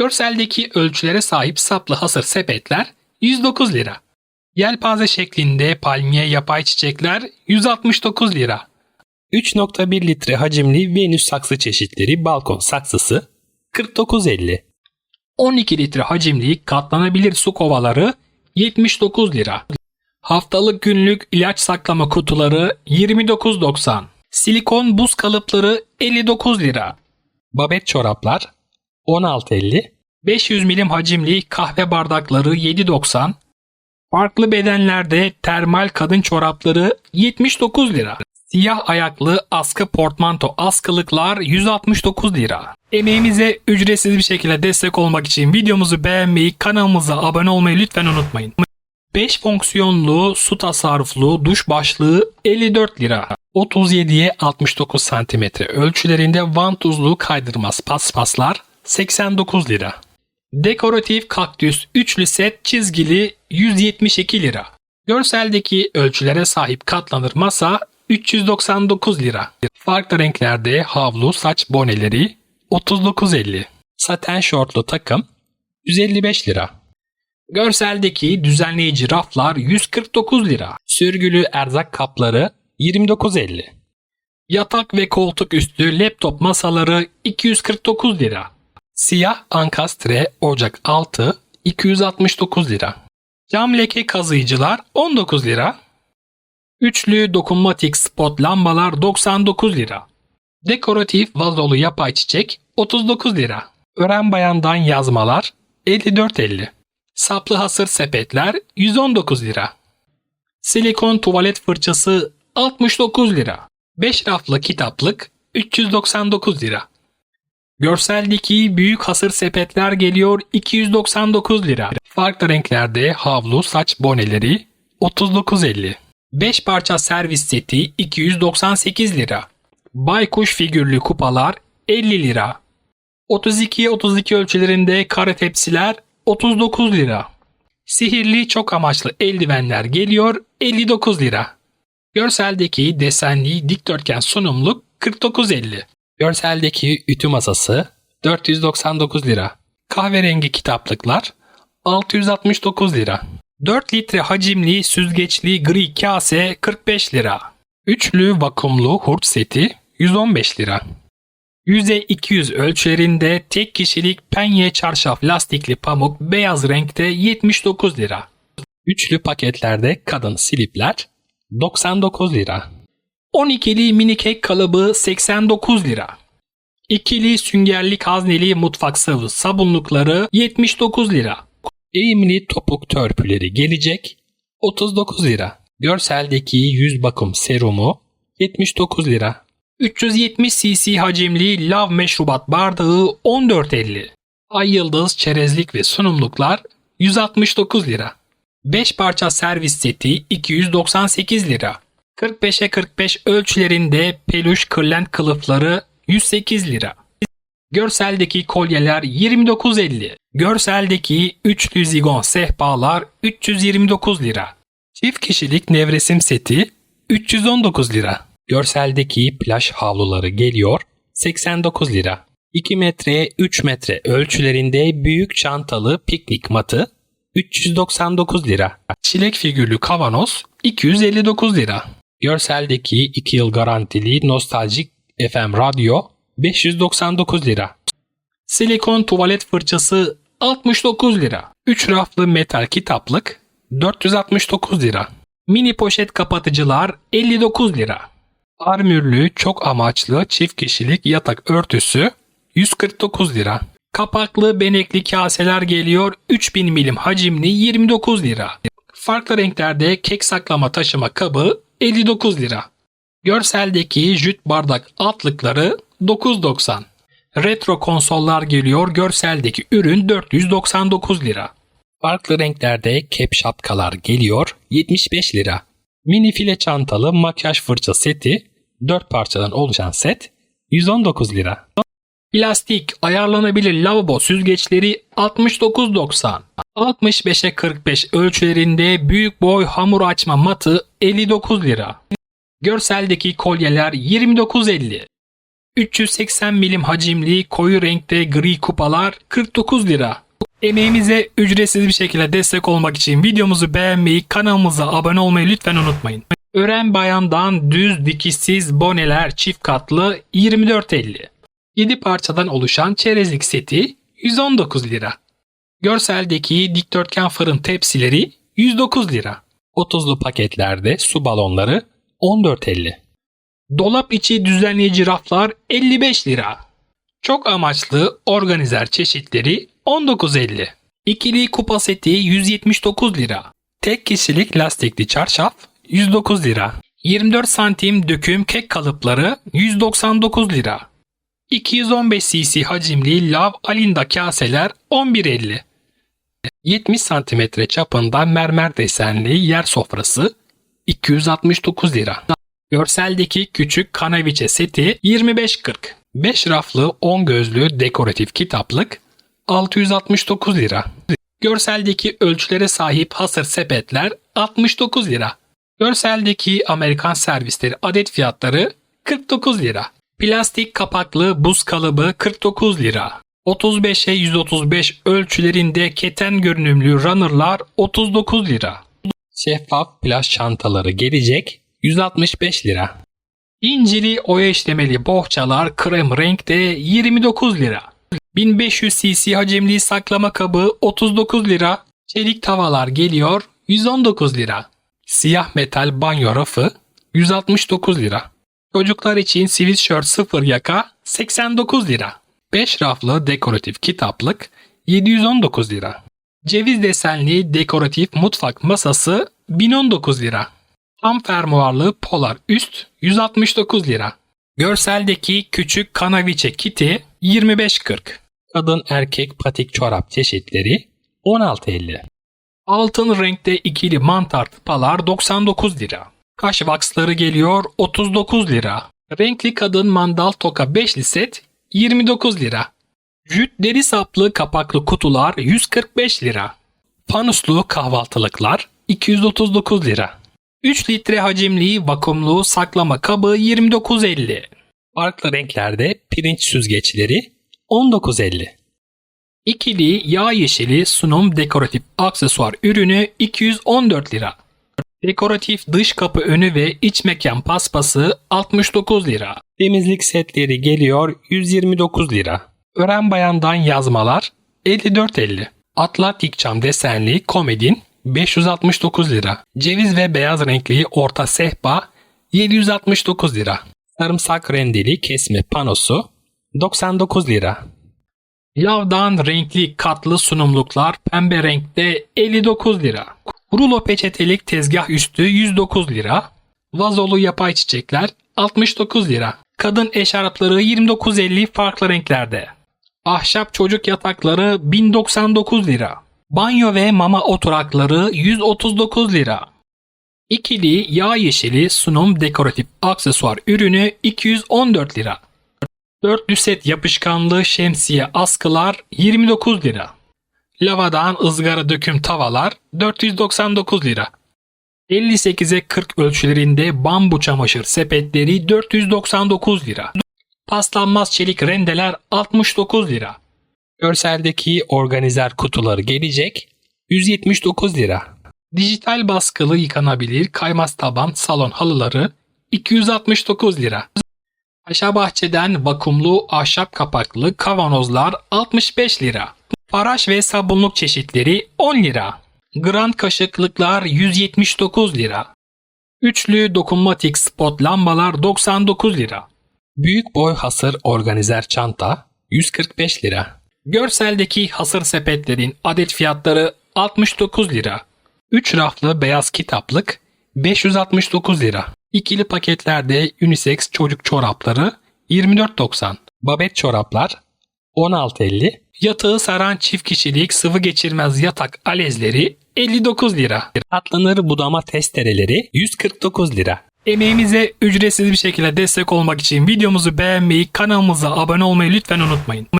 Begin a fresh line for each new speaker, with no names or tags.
Görseldeki ölçülere sahip saplı hasır sepetler 109 lira. Yelpaze şeklinde palmiye yapay çiçekler 169 lira. 3.1 litre hacimli Venüs saksı çeşitleri balkon saksısı 49.50. 12 litre hacimli katlanabilir su kovaları 79 lira. Haftalık günlük ilaç saklama kutuları 29.90. Silikon buz kalıpları 59 lira. Babet çoraplar 16.50. 500 milim hacimli kahve bardakları 7.90. Farklı bedenlerde termal kadın çorapları 79 lira. Siyah ayaklı askı portmanto askılıklar 169 lira. Emeğimize ücretsiz bir şekilde destek olmak için videomuzu beğenmeyi, kanalımıza abone olmayı lütfen unutmayın. 5 fonksiyonlu su tasarruflu duş başlığı 54 lira. 37'ye 69 cm ölçülerinde vantuzlu kaydırmaz paspaslar 89 lira. Dekoratif kaktüs üçlü set çizgili 172 lira. Görseldeki ölçülere sahip katlanır masa 399 lira. Farklı renklerde havlu saç boneleri 39.50. Saten şortlu takım 155 lira. Görseldeki düzenleyici raflar 149 lira. Sürgülü erzak kapları 29.50. Yatak ve koltuk üstü laptop masaları 249 lira. Siyah ankastre ocak altı 269 lira. Cam leke kazıyıcılar 19 lira. Üçlü dokunmatik spot lambalar 99 lira. Dekoratif vazolu yapay çiçek 39 lira. Ören bayandan yazmalar 54.50. Saplı hasır sepetler 119 lira. Silikon tuvalet fırçası 69 lira. 5 raflı kitaplık 399 lira. Görseldeki büyük hasır sepetler geliyor 299 lira. Farklı renklerde havlu saç boneleri 39.50. 5 parça servis seti 298 lira. Baykuş figürlü kupalar 50 lira. 32'ye 32 ölçülerinde kare tepsiler 39 lira. Sihirli çok amaçlı eldivenler geliyor 59 lira. Görseldeki desenli dikdörtgen sunumluk 49.50. Görseldeki ütü masası 499 lira. Kahverengi kitaplıklar 669 lira. 4 litre hacimli süzgeçli gri kase 45 lira. Üçlü vakumlu hurç seti 115 lira. 100'e 200 ölçülerinde tek kişilik penye çarşaf lastikli pamuk beyaz renkte 79 lira. Üçlü paketlerde kadın silipler 99 lira. 12'li mini kek kalıbı 89 lira. İkili süngerlik hazneli mutfak sıvı sabunlukları 79 lira. Eğimli topuk törpüleri gelecek 39 lira. Görseldeki yüz bakım serumu 79 lira. 370 cc hacimli lav meşrubat bardağı 14.50. Ay yıldız çerezlik ve sunumluklar 169 lira. 5 parça servis seti 298 lira. 45'e 45 ölçülerinde peluş kırlent kılıfları 108 lira. Görseldeki kolyeler 29.50. Görseldeki üçlü zigon sehpalar 329 lira. Çift kişilik nevresim seti 319 lira. Görseldeki plaj havluları geliyor 89 lira. 2 metre 3 metre ölçülerinde büyük çantalı piknik matı 399 lira. Çilek figürlü kavanoz 259 lira. Görseldeki 2 yıl garantili nostaljik FM radyo 599 lira. Silikon tuvalet fırçası 69 lira. 3 raflı metal kitaplık 469 lira. Mini poşet kapatıcılar 59 lira. Armürlü çok amaçlı çift kişilik yatak örtüsü 149 lira. Kapaklı benekli kaseler geliyor 3000 milim hacimli 29 lira. Farklı renklerde kek saklama taşıma kabı 59 lira. Görseldeki jüt bardak altlıkları 9.90. Retro konsollar geliyor görseldeki ürün 499 lira. Farklı renklerde kep şapkalar geliyor 75 lira. Mini file çantalı makyaj fırça seti 4 parçadan oluşan set 119 lira. Plastik ayarlanabilir lavabo süzgeçleri 69.90. 65'e 45 ölçülerinde büyük boy hamur açma matı 59 lira. Görseldeki kolyeler 29.50. 380 milim hacimli koyu renkte gri kupalar 49 lira. Emeğimize ücretsiz bir şekilde destek olmak için videomuzu beğenmeyi, kanalımıza abone olmayı lütfen unutmayın. Ören bayandan düz dikişsiz boneler çift katlı 24.50. 7 parçadan oluşan çerezlik seti 119 lira. Görseldeki dikdörtgen fırın tepsileri 109 lira. 30'lu paketlerde su balonları 14.50. Dolap içi düzenleyici raflar 55 lira. Çok amaçlı organizer çeşitleri 19.50. İkili kupa seti 179 lira. Tek kişilik lastikli çarşaf 109 lira. 24 santim döküm kek kalıpları 199 lira. 215 cc hacimli lav alinda kaseler 11.50. 70 santimetre çapında mermer desenli yer sofrası 269 lira. Görseldeki küçük kanaviçe seti 25.40. 5 raflı 10 gözlü dekoratif kitaplık 669 lira. Görseldeki ölçülere sahip hasır sepetler 69 lira. Görseldeki Amerikan servisleri adet fiyatları 49 lira. Plastik kapaklı buz kalıbı 49 lira. 35'e 135 ölçülerinde keten görünümlü runnerlar 39 lira. Şeffaf plaj çantaları gelecek 165 lira. İncili oya işlemeli bohçalar krem renkte 29 lira. 1500 cc hacimli saklama kabı 39 lira. Çelik tavalar geliyor 119 lira. Siyah metal banyo rafı 169 lira. Çocuklar için sweatshirt sıfır yaka 89 lira. 5 raflı dekoratif kitaplık 719 lira. Ceviz desenli dekoratif mutfak masası 1019 lira. Tam fermuarlı polar üst 169 lira. Görseldeki küçük kanaviçe kiti 25.40. Kadın erkek patik çorap çeşitleri 16.50. Altın renkte ikili mantar tıpalar 99 lira. Kaş vaksları geliyor 39 lira. Renkli kadın mandal toka 5'li set 29 lira. Jüt deri saplı kapaklı kutular 145 lira. Panuslu kahvaltılıklar 239 lira. 3 litre hacimli vakumlu saklama kabı 29.50. Farklı renklerde pirinç süzgeçleri 19.50. İkili yağ yeşili sunum dekoratif aksesuar ürünü 214 lira. Dekoratif dış kapı önü ve iç mekan paspası 69 lira. Temizlik setleri geliyor 129 lira. Ören bayandan yazmalar 54.50. Atlantik cam desenli komedin 569 lira. Ceviz ve beyaz renkli orta sehpa 769 lira. Sarımsak rendeli kesme panosu 99 lira. Lavdan renkli katlı sunumluklar pembe renkte 59 lira. Rulo peçetelik tezgah üstü 109 lira. Vazolu yapay çiçekler 69 lira. Kadın eşarpları 29.50 farklı renklerde. Ahşap çocuk yatakları 1099 lira. Banyo ve mama oturakları 139 lira. İkili yağ yeşili sunum dekoratif aksesuar ürünü 214 lira. Dörtlü set yapışkanlı şemsiye askılar 29 lira. Lavadan ızgara döküm tavalar 499 lira. 58'e 40 ölçülerinde bambu çamaşır sepetleri 499 lira. Paslanmaz çelik rendeler 69 lira. Görseldeki organizer kutuları gelecek 179 lira. Dijital baskılı yıkanabilir kaymaz taban salon halıları 269 lira. Paşa Bahçe'den vakumlu ahşap kapaklı kavanozlar 65 lira. Faraş ve sabunluk çeşitleri 10 lira. Grand kaşıklıklar 179 lira. Üçlü dokunmatik spot lambalar 99 lira. Büyük boy hasır organizer çanta 145 lira. Görseldeki hasır sepetlerin adet fiyatları 69 lira. 3 raflı beyaz kitaplık 569 lira. İkili paketlerde unisex çocuk çorapları 24.90. Babet çoraplar 16.50. Yatağı saran çift kişilik sıvı geçirmez yatak alezleri 59 lira. Atlanır budama testereleri 149 lira. Emeğimize ücretsiz bir şekilde destek olmak için videomuzu beğenmeyi, kanalımıza abone olmayı lütfen unutmayın.